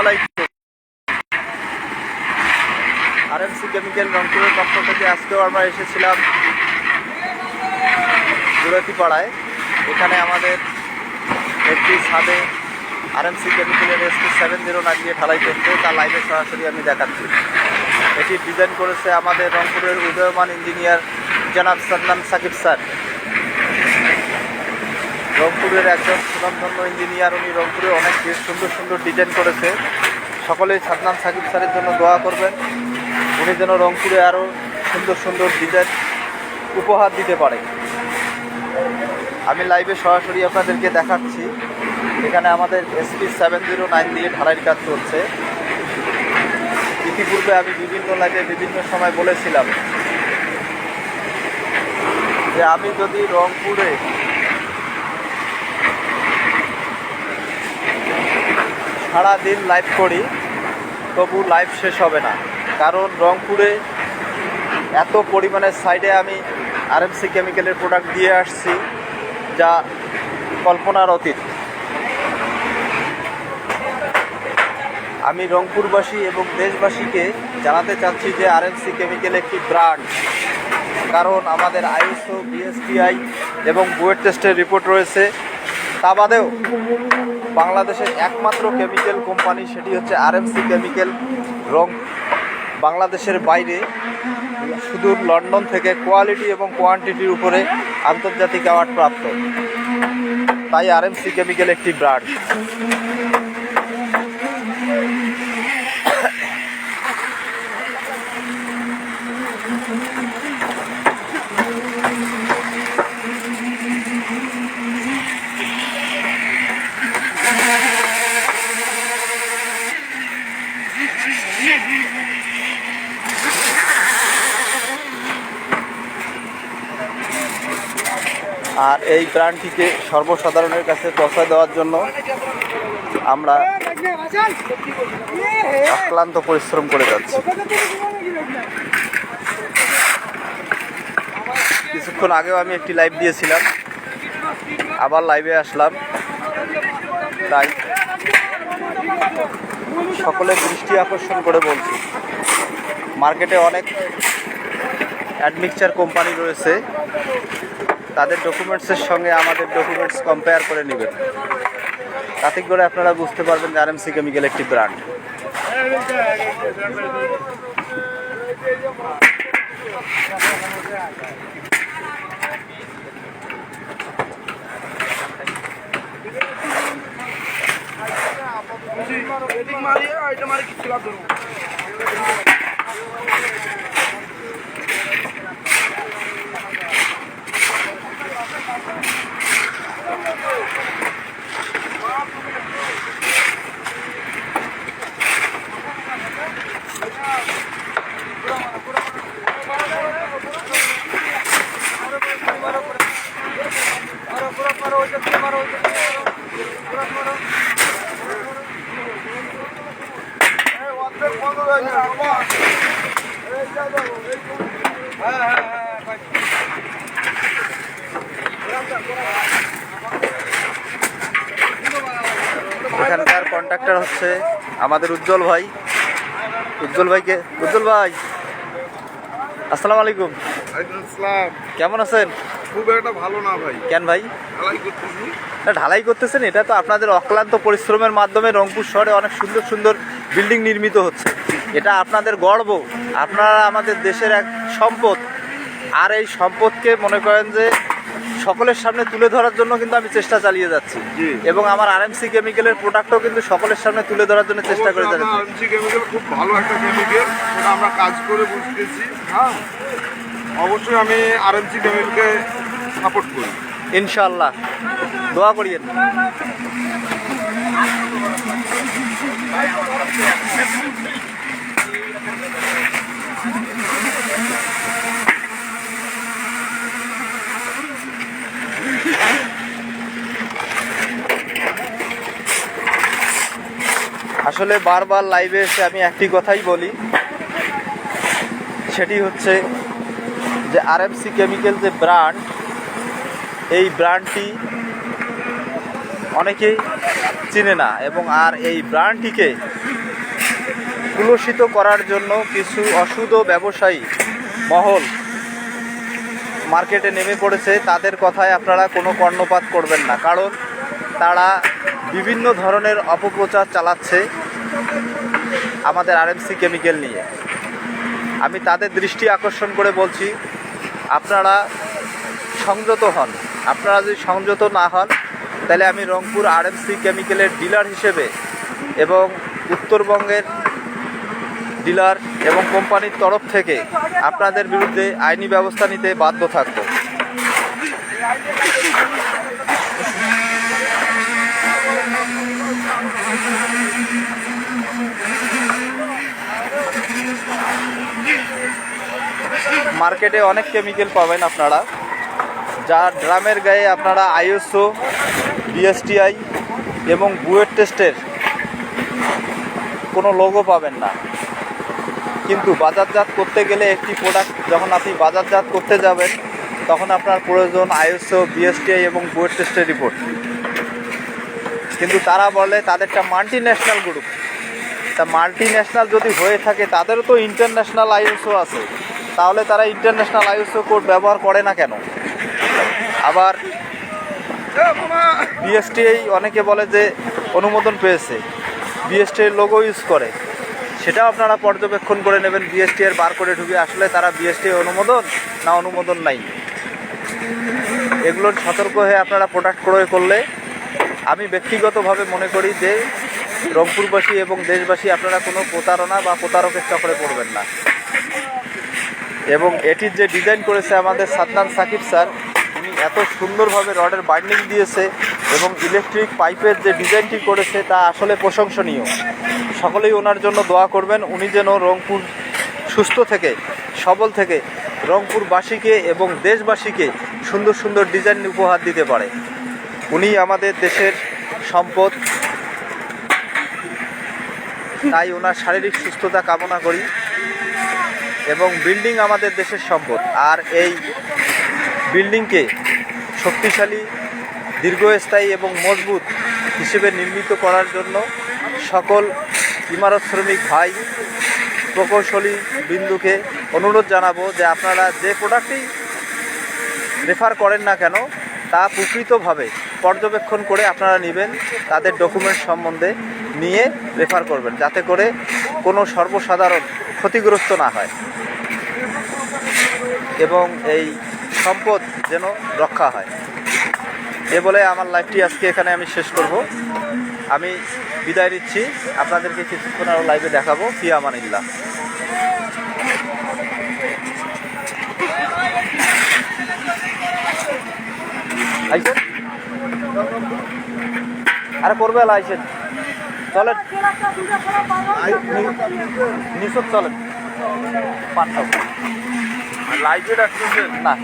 আলাইকুম। RMC chemical রংপুরের পক্ষ থেকে আজকেও আমরা এসেছিলাম পাড়ায় এখানে আমাদের একটি ছাদে আরএমসি কেমিক্যালের এসপি সেভেন জিরো নাইন দিয়ে ঢালাই করতে তার লাইভে সরাসরি আমি দেখাচ্ছি। এটি ডিজাইন করেছে আমাদের রংপুরের উদয়মান ইঞ্জিনিয়ার জনাব সাদনান সাকিব স্যার। রংপুরের একজন সুনামধন্য ইঞ্জিনিয়ার, উনি রংপুরে অনেক সুন্দর সুন্দর ডিজাইন করেছে। সকলেই সাদনাম সাকিব স্যারের জন্য দোয়া করবেন। উনি যেন রংপুরে আরও সুন্দর সুন্দর ডিজাইন উপহার দিতে পারে। আমি লাইভে সরাসরি আপনাদেরকে দেখাচ্ছি। এখানে আমাদের এসপি সেভেন জিরো নাইন দিয়ে ঢালাইয়ের কাজ চলছে। ইতিপূর্বে আমি বিভিন্ন লাইভে বিভিন্ন সময় বলেছিলাম যে আমি যদি রংপুরে সারাদিন লাইভ করি, তবু লাইভ শেষ হবে না। কারণ রংপুরে এত পরিমাণে সাইডে আমি আরএমসি কেমিক্যালের প্রোডাক্ট দিয়ে আসছি, যা কল্পনার অতীত। আমি রংপুরবাসী এবং দেশবাসীকে জানাতে চাচ্ছি যে আরএমসি কেমিক্যাল একটি ব্র্যান্ড কারণ আমাদের আইএসও বিএসটিআই এবং বুয়েট টেস্টের রিপোর্ট রয়েছে। তা বাদেও বাংলাদেশের একমাত্র কেমিক্যাল কোম্পানি সেটি হচ্ছে আর আরএমসি কেমিক্যাল রং বাংলাদেশের বাইরে সুদূর লন্ডন থেকে কোয়ালিটি এবং কোয়ান্টিটির উপরে আন্তর্জাতিক অ্যাওয়ার্ড প্রাপ্ত। তাই আর আরএমসি কেমিক্যাল একটি ব্র্যান্ড আর এই ব্র্যান্ডটিকে সর্বসাধারণের কাছে পৌঁছে দেওয়ার জন্য আমরা অক্লান্ত পরিশ্রম করে যাচ্ছি। কিছুক্ষণ আগেও আমি একটি লাইভ দিয়েছিলাম। আবার লাইভে আসলাম। তাই সকলের দৃষ্টি আকর্ষণ করে বলছি। মার্কেটে অনেক অ্যাডমিক্সচার কোম্পানি রয়েছে। তাদের ডকুমেন্টসের সঙ্গে আমাদের ডকুমেন্টস কম্পেয়ার করে নেবেন। তাতে করে আপনারা বুঝতে পারবেন যে আরএমসি কেমিক্যাল একটি ব্র্যান্ড মারি কিছু লাভ এখানকার কন্ট্রাক্টর হচ্ছে আমাদের উজ্জ্বল ভাই। উজ্জ্বল ভাইকে উজ্জ্বল ভাই। আসসালামু আলাইকুম। আসসালাম। কেমন আছেন? খুব একটা ভালো না ভাই। কেন ভাই? ঢালাই করতেছি। না, ঢালাই করতেছেন? এটা তো আপনাদের অক্লান্ত পরিশ্রমের মাধ্যমে রংপুর শহরে অনেক সুন্দর সুন্দর বিল্ডিং নির্মিত হচ্ছে। এটা আপনাদের গর্ব। আপনারা আমাদের দেশের এক সম্পদ। আর এই সম্পদকে মনে করেন যে সকলের সামনে তুলে ধরার জন্য কিন্তু আমি চেষ্টা চালিয়ে যাচ্ছি। এবং আমার আর আরএমসি কেমিক্যালের প্রোডাক্টও কিন্তু সকলের সামনে তুলে ধরার জন্য চেষ্টা করে যাচ্ছি। আরএমসি কেমিক্যাল খুব ভালো একটা কেমিক্যাল আমরা কাজ করে বুঝতেছি হ্যাঁ? অবশ্যই আমি আরএমসি কেমিক্যালকে সাপোর্ট করি। ইনশাআল্লাহ। দোয়া করিয়েন। আসলে বারবার লাইভে এসে আমি একটি কথাই বলি। সেটি হচ্ছে যে আর এফ সি কেমিক্যাল যে ব্র্যান্ড এই ব্র্যান্ডটি অনেকেই চিনে না এবং আর এই ব্র্যান্ডটিকে কুলসিত করার জন্য কিছু অশুদ্ধ ব্যবসায়ী মহল মার্কেটে নেমে পড়েছে। তাদের কথায় আপনারা কোনো কর্ণপাত করবেন না, কারণ তারা বিভিন্ন ধরনের অপপ্রচার চালাচ্ছে আমাদের আরএমসি কেমিক্যাল নিয়ে। আমি তাদের দৃষ্টি আকর্ষণ করে বলছি, আপনারা সংযত হন। আপনারা যদি সংযত না হন, তাহলে আমি রংপুর আরএমসি কেমিক্যালের ডিলার হিসেবে এবং উত্তরবঙ্গের ডিলার এবং কোম্পানির তরফ থেকে আপনাদের বিরুদ্ধে আইনি ব্যবস্থা নিতে বাধ্য থাকব। মার্কেটে অনেক কেমিক্যাল পাবেন আপনারা। যার ড্রামের গায়ে আপনারা আইএসও বিএসটিআই এবং বুয়েট টেস্টের কোনো লোগো পাবেন না। কিন্তু বাজারজাত করতে গেলে একটি প্রোডাক্ট যখন আপনি বাজারজাত করতে যাবেন, তখন আপনার প্রয়োজন আইএসও বিএসটিআই এবং বুয়েট টেস্টের রিপোর্ট কিন্তু তারা বলে তাদেরটা মাল্টি ন্যাশনাল গ্রুপ তা মাল্টি ন্যাশনাল যদি হয়ে থাকে, তাদেরও তো ইন্টারন্যাশনাল আইএসও আছে। তাহলে তারা ইন্টারন্যাশনাল আইএসও কোড ব্যবহার করে না কেন? আবার বিএসটিআই অনেকে বলে যে অনুমোদন পেয়েছে। বিএসটিআই লোগো ইউজ করে। সেটাও আপনারা পর্যবেক্ষণ করে নেবেন বিএসটি এর বার করে ঢুকে আসলে তারা বিএসটি অনুমোদন না অনুমোদন নাই। এগুলোর সতর্ক হয়ে আপনারা প্রোডাক্ট ক্রয় করলে আমি ব্যক্তিগতভাবে মনে করি যে রংপুরবাসী এবং দেশবাসী আপনারা কোনো প্রতারণা বা প্রতারকের চক্রে পড়বেন না। এবং এটির যে ডিজাইন করেছে আমাদের সাদনান সাকিব স্যার এত সুন্দরভাবে রডের বাইন্ডিং দিয়েছে এবং ইলেকট্রিক পাইপের যে ডিজাইনটি করেছে, তা আসলে প্রশংসনীয়। সকলেই ওনার জন্য দোয়া করবেন, উনি যেন রংপুর সুস্থ থেকে, সবল থেকে, রংপুরবাসীকে এবং দেশবাসীকে সুন্দর সুন্দর ডিজাইন উপহার দিতে পারে। উনি আমাদের দেশের সম্পদ। তাই ওনার শারীরিক সুস্থতা কামনা করি এবং বিল্ডিং আমাদের দেশের সম্পদ। আর এই বিল্ডিংকে শক্তিশালী, দীর্ঘস্থায়ী এবং মজবুত হিসেবে নির্মিত করার জন্য সকল ইমারত শ্রমিক ভাই প্রকৌশলী বিন্দুকে অনুরোধ জানাব যে আপনারা যে প্রোডাক্টই রেফার করেন না কেন, তা প্রকৃতভাবে পর্যবেক্ষণ করে আপনারা নেবেন, তাদের ডকুমেন্ট সম্বন্ধে নিয়ে রেফার করবেন, যাতে করে কোনো সর্বসাধারণ ক্ষতিগ্রস্ত না হয়। এবং এই সম্পদ যেন রক্ষা হয়। এ বলে আমার লাইভটি আজকে এখানে আমি শেষ করব। আমি বিদায় নিচ্ছি। আপনাদেরকে কিছুক্ষণ আরও লাইভে দেখাবো। ফি আমানিল্লাহ। আইসেন? আরে করবে আইসেন। চলেন। নিচত চলেন। পাঠাও। লাইভে রাখতেছেন না।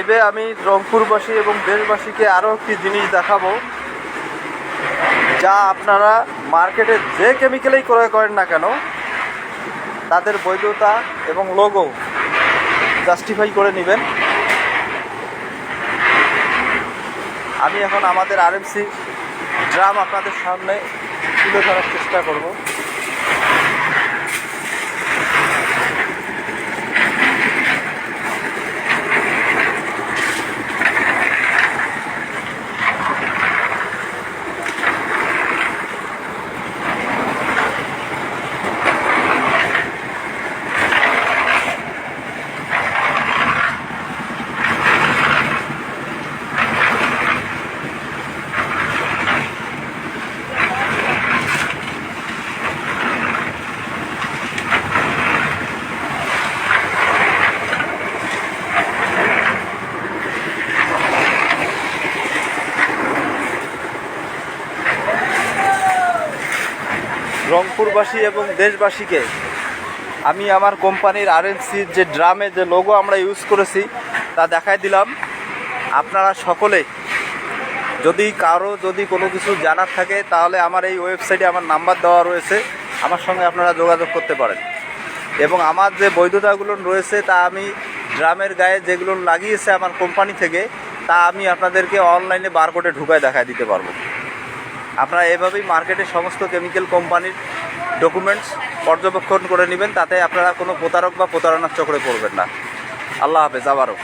লাইভে আমি রংপুরবাসী এবং দেশবাসীকে আরও একটি জিনিস দেখাবো, যা আপনারা মার্কেটে যে কেমিক্যালেই ক্রয় করেন না কেন, তাদের বৈধতা এবং লোগো জাস্টিফাই করে নেবেন। আমি এখন আমাদের আরএমসি ড্রাম আপনাদের সামনে তুলে ধরার চেষ্টা করব। রংপুরবাসী এবং দেশবাসীকে আমি আমার কোম্পানির আরএনসির যে ড্রামে যে লোগো আমরা ইউজ করেছি, তা দেখাই দিলাম। আপনারা সকলে যদি কারও যদি কোনো কিছু জানার থাকে, তাহলে আমার এই ওয়েবসাইটে আমার নাম্বার দেওয়া রয়েছে। আমার সঙ্গে আপনারা যোগাযোগ করতে পারেন। এবং আমার যে বৈধতাগুলো রয়েছে, তা আমি ড্রামের গায়ে যেগুলো লাগিয়েছে আমার কোম্পানি থেকে, তা আমি আপনাদেরকে অনলাইনে বারকোডে ঢুকায় দেখায় দিতে পারব। আপনারা এভাবেই মার্কেটে সমস্ত কেমিক্যাল কোম্পানির ডকুমেন্টস পর্যবেক্ষণ করে নেবেন, তাতে আপনারা কোনো প্রতারক বা প্রতারণার চক্রে পড়বেন না। আল্লাহ হাফেজ, আবারও।